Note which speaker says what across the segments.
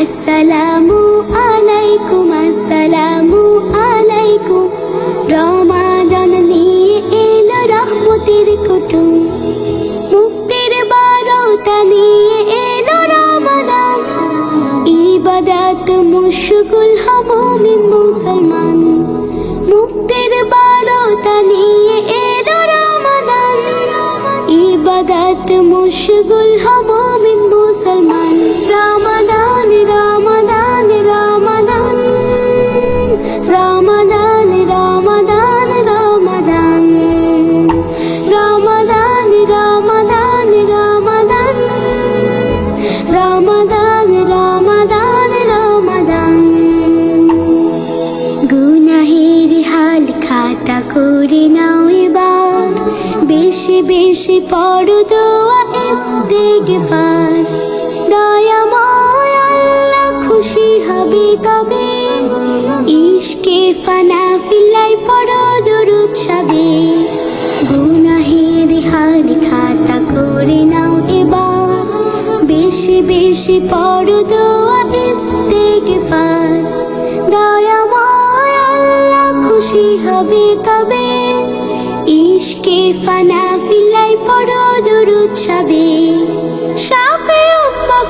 Speaker 1: আসসালামু আলাইকুম আসসালামু আলাইকুম। রমাদন নিয়ে এলো রহমতের কুটুম। মুক্তির বারোটা নিয়ে এলো রমাদান। ইবাদত মুশগুল হামুমিন মুসলমান। মুক্তির বারোটা বেশি বেশি পড়ো দোয়া ইস্তেগফার। দয়াময় খুশি হবে তবে। ইশকে ফানা ফিল্লাই পড়ো দরুদ সবে গুনাহের হাল খাতা করে নাও এবার। বেশি বেশি পড়ো দোয়া ইস্তেগফার। দয়াময় আল্লাহ খুশি হবে তবে। ফানা ফিল্লাই পড়ো দুরুৎসবে সাফে উম্মা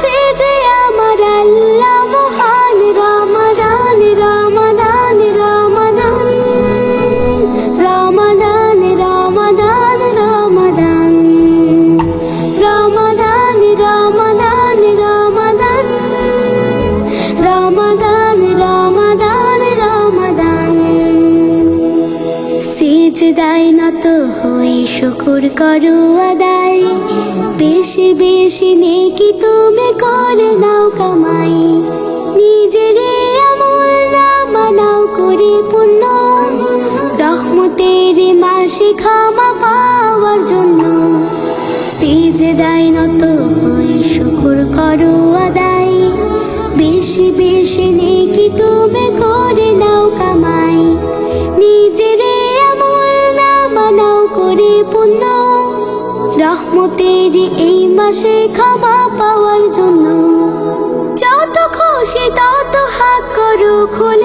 Speaker 1: সেজদায় তো হই শুকুর করো আদায়। বেশি বেশি নেকি তুমি করে নাও কামাই। নিজের পুণ্য। রহমতের মাসে খামা পাওয়ার জন্য পুণ্য রহমতের এই মাসে ক্ষমা পাওয়ার জন্য যত খুশি তত হাত করো খুলে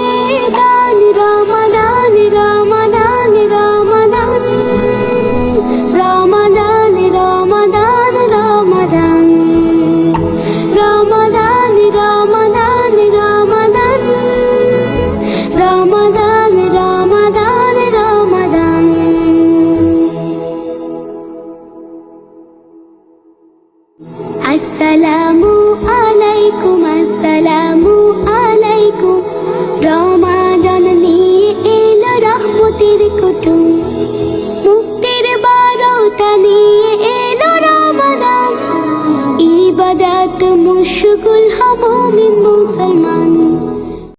Speaker 1: আসসালামু আলাইকুম আসসালামু আলাইকুম। রমাদান নিয়ে এলো রহমতের কুটুম। মুক্তির বারোটা নিয়ে এলো রমাদান। ইবাদাত মুশগুল হামুমিন মুসলমান।